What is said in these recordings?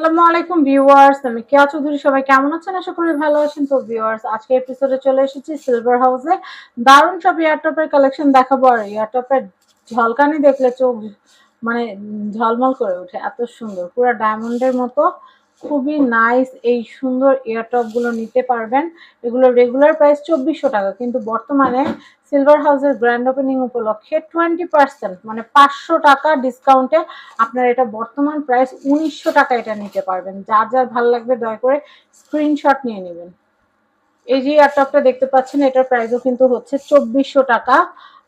আসসালামু আলাইকুম ভিউয়ার্স, আমি কেয়া চৌধুরী, সবাই কেমন আছেন? আশা করি ভালো আছেন। তো ভিউয়ার্স, আজকে এপিসোডে চলে এসেছি সিলভার হাউসে দারুণ সব ইয়ারটপের কালেকশন দেখাবো আর ইয়ারটপের ঝলকানি দেখলে চোখ মানে ঝলমল করে ওঠে। এত সুন্দর, পুরো ডায়মন্ডের মতো। খুবই নাইস এই সুন্দর ইয়ারটপগুলো নিতে পারবেন। এগুলো রেগুলার প্রাইস চব্বিশশো টাকা, কিন্তু বর্তমানে সিলভার হাউসের গ্র্যান্ড ওপেনিং উপলক্ষে টোয়েন্টি পার্সেন্ট মানে পাঁচশো টাকা ডিসকাউন্টে আপনার এটা বর্তমান প্রাইস উনিশশো টাকা এটা নিতে পারবেন। যার যার ভালো লাগবে দয়া করে স্ক্রিনশট নিয়ে নেবেন। এই যে ইয়ারটপটা দেখতে পাচ্ছেন, এটার প্রাইসও কিন্তু হচ্ছে চব্বিশশো টাকা।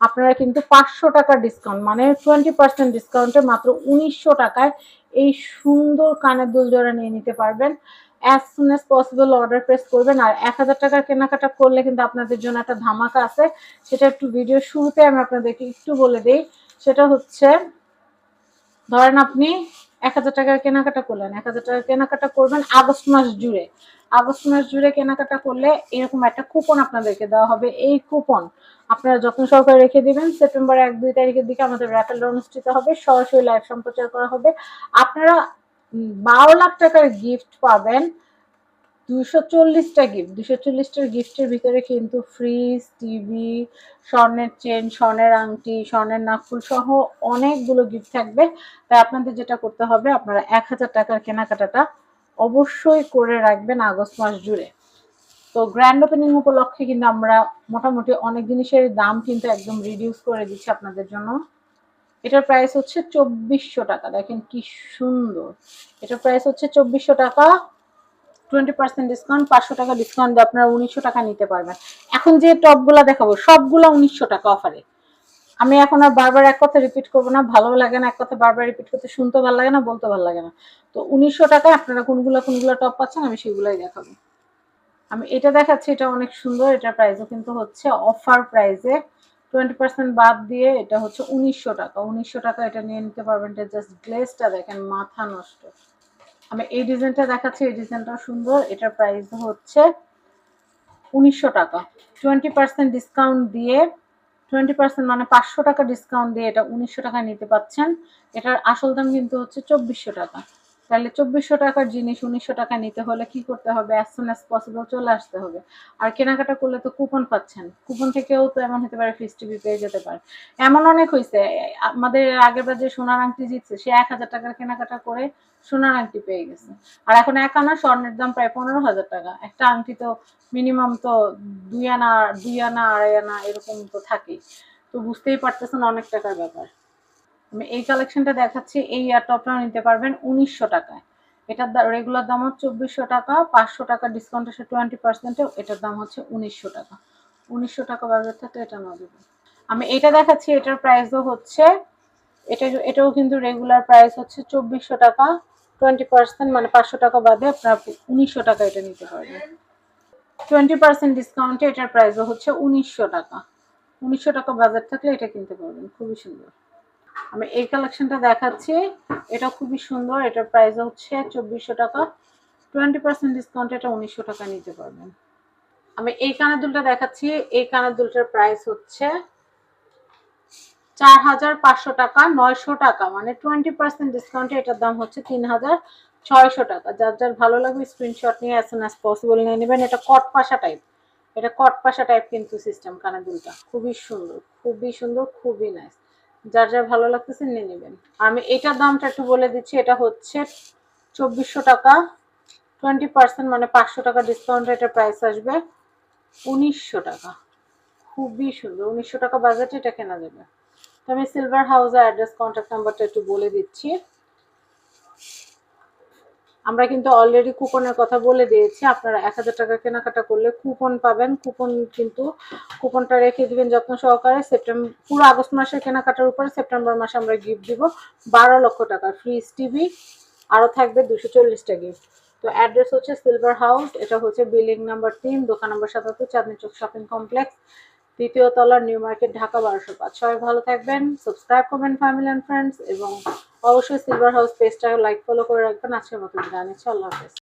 আপনারা কিন্তু পাঁচশো টাকা ডিসকাউন্ট মানে টোয়েন্টি পার্সেন্ট ডিসকাউন্টে মাত্র উনিশশো টাকায় এই সুন্দর কানের দুল জোড়া নিয়ে নিতে পারবেন। As soon as possible order press করবেন। আর এক হাজার টাকার কেনাকাটা করলে কিন্তু আপনাদের জন্য একটা ধামাকা আছে। সেটা একটু ভিডিও শুরুতে আমি আপনাদেরকে একটু বলে দিই। সেটা হচ্ছে, ধরেন আপনি এক হাজার টাকার কেনাকাটা করলেন। এক হাজার টাকার কেনাকাটা করবেন আগস্ট মাস জুড়ে। আগস্ট মাস জুড়ে কেনাকাটা করলে এরকম একটা কুপন আপনাদেরকে দেওয়া হবে। এই কুপন আপনারা যত্ন সহকারে রেখে দিবেন। সেপ্টেম্বর এক, দুই তারিখের দিকে আমাদের র্যাফেল অনুষ্ঠিত হবে। সরাসরি লাইভ সম্প্রচার করা হবে। আপনারা বারো লাখ টাকার গিফট পাবেন। দুশো চল্লিশটা গিফট দুশো চল্লিশটার গিফটের ভিতরে কিন্তু ফ্রিজ টিভি স্বর্ণের চেন স্বর্ণের আংটি, স্বর্ণের নাকফুল সহ অনেকগুলো গিফট থাকবে। তাই আপনাদের যেটা করতে হবে, আপনারা এক হাজার টাকার কেনাকাটাটা অবশ্যই করে রাখবেন আগস্ট মাস জুড়ে। তো গ্র্যান্ড ওপেনিং উপলক্ষে কিন্তু আমরা মোটামুটি অনেক জিনিসের দাম কিন্তু একদম রিডিউস করে দিচ্ছি আপনাদের জন্য। এটার প্রাইস হচ্ছে চব্বিশশো টাকা। দেখেন কি সুন্দর। এটার প্রাইস হচ্ছে চব্বিশশো টাকা। টোয়েন্টি পার্সেন্ট ডিসকাউন্ট পাঁচশো টাকা ডিসকাউন্ট দিয়ে আপনারা উনিশশো টাকা নিতে পারবেন। এখন যে টপগুলো দেখাবো, সবগুলো উনিশশো টাকা অফারে আমি এখন আর বারবার এক কথা রিপিট করব না, ভালো লাগে না এক কথা বারবার রিপিট করতে, শুনতে ভালো লাগে না, বলতে ভালো লাগে না। তো উনিশশো টাকায় আপনারা কোনগুলো কোনগুলো টপ পাচ্ছেন, আমি সেগুলোই দেখাবো। আমি এটা দেখাচ্ছি, এটা অনেক সুন্দর এটার প্রাইসও কিন্তু হচ্ছে অফার প্রাইসে টোয়েন্টি পার্সেন্ট বাদ দিয়ে এটা হচ্ছে উনিশশো টাকা। উনিশশো টাকা এটা নিয়ে নিতে পারবেন, এটা জাস্ট গ্লেসটা দেখেন, মাথা নষ্ট। আমি এই ডিজাইনটা দেখাচ্ছি, এই ডিজাইনটাও সুন্দর, এটার প্রাইস হচ্ছে উনিশশো টাকা। টোয়েন্টি পার্সেন্ট ডিসকাউন্ট দিয়ে টোয়েন্টি পার্সেন্ট মানে পাঁচশো টাকা ডিসকাউন্ট দিয়ে এটা উনিশশো টাকা নিতে পাচ্ছেন। এটার আসল দাম কিন্তু হচ্ছে চব্বিশশো টাকা। তাহলে চব্বিশশো টাকার জিনিস উনিশশো টাকা নিতে হলে কি করতে হবে? অ্যাজ সুন অ্যাজ পসিবল চলে আসতে হবে। আর কেনাকাটা করলে তো কুপন পাচ্ছেন। কুপন থেকেও তো এমন হতে পারে ফিস টিভি পেয়ে যেতে পারে এমন অনেক হয়েছে আমাদের আগের বার যে সোনার আংটি জিতছে, সে এক হাজার টাকার কেনাকাটা করে সোনার আংটি পেয়ে গেছে। আর এখন এক আনা স্বর্ণের দাম প্রায় পনেরো হাজার টাকা। একটা আংটি তো মিনিমাম তো দুই আনা দুই আনা, আড়াই আনা এরকম তো থাকেই। তো বুঝতেই পারতেছেন অনেক টাকার ব্যাপার। আমি এই কালেকশনটা দেখাচ্ছি, এই ইয়ার ইয়ারটপটা নিতে পারবেন উনিশশো টাকায়। এটার রেগুলার দাম হচ্ছে চব্বিশশো টাকা, পাঁচশো টাকা ডিসকাউন্ট আছে টোয়েন্টি পার্সেন্টে এটার দাম হচ্ছে উনিশশো টাকা। উনিশশো টাকা বাজার থাকলে এটা না দেবো। আমি এটা দেখাচ্ছি, এটার প্রাইসও হচ্ছে, এটা, এটাও কিন্তু রেগুলার প্রাইস হচ্ছে চব্বিশশো টাকা টোয়েন্টি পার্সেন্ট মানে পাঁচশো টাকা বাদে আপনার উনিশশো টাকা এটা নিতে পারবেন। টোয়েন্টি পার্সেন্ট ডিসকাউন্টে এটার প্রাইসও হচ্ছে উনিশশো টাকা। উনিশশো টাকা বাজার থাকলে এটা কিনতে পারবেন, খুবই সুন্দর। আমি এই কালেকশনটা দেখাচ্ছি। এটা খুবই সুন্দর। এটার প্রাইস হচ্ছে চব্বিশশো টাকা। টোয়েন্টি পার্সেন্ট ডিসকাউন্ট এটা উনিশশো টাকা নিতে পারবেন। আমি এই কানের দুলটা দেখাচ্ছি। এই কানের দুলটার প্রাইস হচ্ছে চার হাজার পাঁচশো টাকা, নয়শো টাকা। মানে টোয়েন্টি পার্সেন্ট ডিসকাউন্টে এটার দাম হচ্ছে তিন হাজার ছয়শো টাকা। যার যার ভালো লাগবে স্ক্রিনশট নিয়ে অ্যাজ সুন অ্যাজ পসিবল নিয়ে নেবেন। এটা কট পাশা টাইপ এটা কট পাশা টাইপ কিন্তু সিস্টেম কানের দুলটা খুবই সুন্দর খুবই সুন্দর, খুবই নাইস যার যা ভালো লাগতেছে নিয়ে নেবেন। আমি এটার দামটা একটু বলে দিচ্ছি, এটা হচ্ছে চব্বিশশো টাকা টোয়েন্টি পার্সেন্ট মানে পাঁচশো টাকা ডিসকাউন্ট এটার প্রাইস আসবে উনিশশো টাকা। খুবই সুন্দর, উনিশশো টাকা বাজেটে এটা কেনা যাবে। তো আমি সিলভার হাউসের অ্যাড্রেস কন্ট্যাক্ট নাম্বারটা একটু বলে দিচ্ছি। আমরা কিন্তু অলরেডি কুপনের কথা বলে দিয়েছি। আপনারা এক হাজার টাকা কেনাকাটা করলে কুপন পাবেন। কুপন কিন্তু কুপনটা রেখে দিবেন যত্ন সহকারে। সেপ্টেম্বর পুরো আগস্ট মাসের কেনাকাটার উপরে সেপ্টেম্বর মাসে আমরা গিফট দিব। বারো লক্ষ টাকা। ফ্রিজ টিভি আরও থাকবে দুশো চল্লিশটা গিফট তো অ্যাড্রেস হচ্ছে সিলভার হাউস এটা হচ্ছে বিল্ডিং নাম্বার তিন, দোকান নম্বর সাতাত্তর, চাঁদনি চোখ শপিং কমপ্লেক্স তৃতীয় তলার নিউ মার্কেট ঢাকা বারোশো পাঁচ। সবাই ভালো থাকবেন সাবস্ক্রাইব করবেন ফ্যামিলি অ্যান্ড ফ্রেন্ডস এবং অবশ্যই সিলভার হাউস পেজটা লাইক ফলো করে রাখবেন। আজকের মতো জানিয়েছি আল্লাহ হাফেজ।